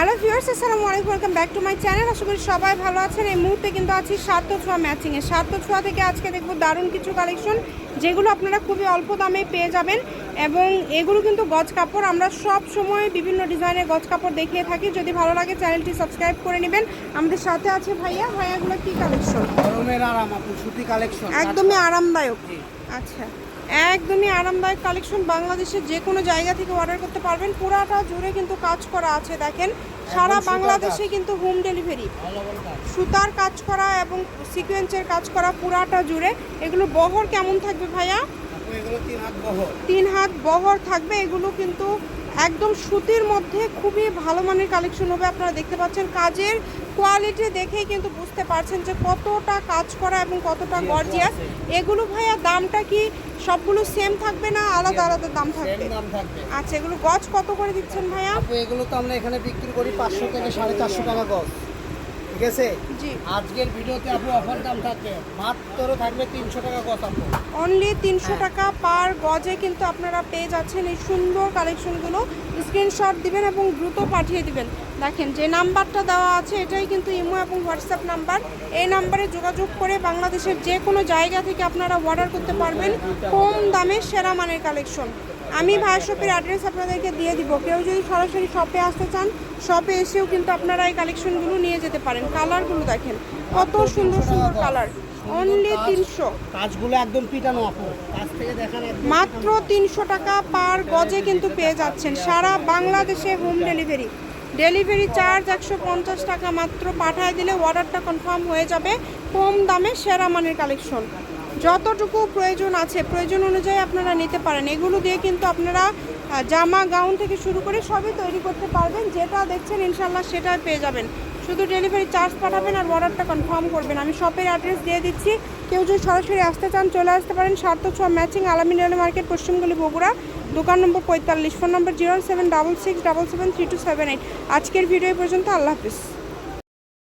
Hello viewers আসসালামু আলাইকুম welcome back to my channel. আশা করি সবাই ভালো আছেন। এই মুহূর্তে কিন্তু আছি সাত ছোঁয়া ম্যাচিংয়ে সাত ছোঁয়া থেকে আজকে দেখব দারুণ কিছু কালেকশন যেগুলো আপনারা খুবই অল্প দামে পেয়ে যাবেন এবং এগুলো কিন্তু গজ কাপড়। আমরা সব সময় বিভিন্ন ডিজাইনের গজ কাপড় দেখিয়ে থাকি। যদি ভালো লাগে চ্যানেলটি সাবস্ক্রাইব করে নেবেন। আমাদের সাথে আছে ভাইয়া। ভাইয়াগুলো কি কালেকশন গরমের আরাম আপু সুতি কালেকশন একদমই আরামদায়ক। আচ্ছা। একদমই আরামদায়ক কালেকশন বাংলাদেশের যে কোনো জায়গা থেকে অর্ডার করতে পারবেন। পুরাটা জুড়ে কিন্তু কাজ করা আছে দেখেন। সারা বাংলাদেশে কিন্তু হোম ডেলিভারি সুতার কাজ করা এবং সিকোয়েন্সের কাজ করা পুরাটা জুড়ে। এগুলো বহর কেমন থাকবে ভাইয়া? আপু এগুলো তিন হাত বহর। তিন হাত বহর থাকবে। এগুলো কিন্তু একদম সুতির মধ্যে খুবই ভালো মানের কালেকশন হবে। আপনারা দেখতে পাচ্ছেন কাজের কোয়ালিটি দেখেই কিন্তু বুঝতে পারছেন যে কতটা কাজ করা এবং কতটা গর্জিয়াস এগুলো ভাইয়া দামটা কি সবগুলো সেম থাকবে না আলাদা আলাদা দাম থাকবে? আচ্ছা এগুলো গজ কত করে দিচ্ছেন ভাইয়া? এগুলো তো আমরা এখানে বিক্রি করি পাঁচশো থেকে সাড়ে চারশো টাকা গজ। ঠিক আছে? আজকের ভিডিওতে আপু অফার দাম থাকবে। মাত্র থাকবে তিনশো টাকা গজ আপু। অনলি তিনশো হ্যাঁ। টাকা পার গজে কিন্তু আপনারা পেয়ে যাচ্ছেন এই সুন্দর কালেকশনগুলো স্ক্রিনশট দিবেন এবং দ্রুত পাঠিয়ে দিবেন। দেখেন যে নাম্বারটা দেওয়া আছে এটাই কিন্তু ইমো এবং হোয়াটসঅ্যাপ নাম্বার। এই নাম্বারে যোগাযোগ করে বাংলাদেশের যে কোনো জায়গা থেকে আপনারা অর্ডার করতে পারবেন। কম দামে সেরা মানের কালেকশন আমি ভাই শপের অ্যাড্রেস আপনাদেরকে দিয়ে দিব। কেউ যদি সরাসরি শপে আসতে চান শপে এসেও কিন্তু আপনারা এই কালেকশনগুলো নিয়ে যেতে পারেন। কালারগুলো দেখেন কত সুন্দর সুন্দর কালার অনলি তিনশো। কাজগুলো একদম পিটানো কাজ থেকে দেখান মাত্র তিনশো টাকা পার গজে কিন্তু পেয়ে যাচ্ছেন। সারা বাংলাদেশে হোম ডেলিভারি ডেলিভারি চার্জ একশো পঞ্চাশ টাকা মাত্র। পাঠায় দিলে অর্ডারটা কনফার্ম হয়ে যাবে। কম দামে সেরা মানের কালেকশন যতটুকু প্রয়োজন আছে, প্রয়োজন অনুযায়ী আপনারা নিতে পারেন। এগুলো দিয়ে কিন্তু আপনারা জামা, গাউন থেকে শুরু করে সবই তৈরি করতে পারবেন। যেটা দেখছেন ইনশাল্লাহ সেটাই পেয়ে যাবেন। শুধু ডেলিভারি চার্জ পাঠাবেন আর অর্ডারটা কনফার্ম করবেন। আমি শপের অ্যাড্রেস দিয়ে দিচ্ছি। কেউ যদি সরাসরি আসতে চান, চলে আসতে পারেন। সার্থক ছ ম্যাচিং আলামিন রেল মার্কেট, পশ্চিমগুলি বগুড়া, দোকান নম্বর পঁয়তাল্লিশ phone number zero seven double six double seven three two seven eight আজকের ভিডিও পর্যন্ত, আল্লাহ হাফিজ।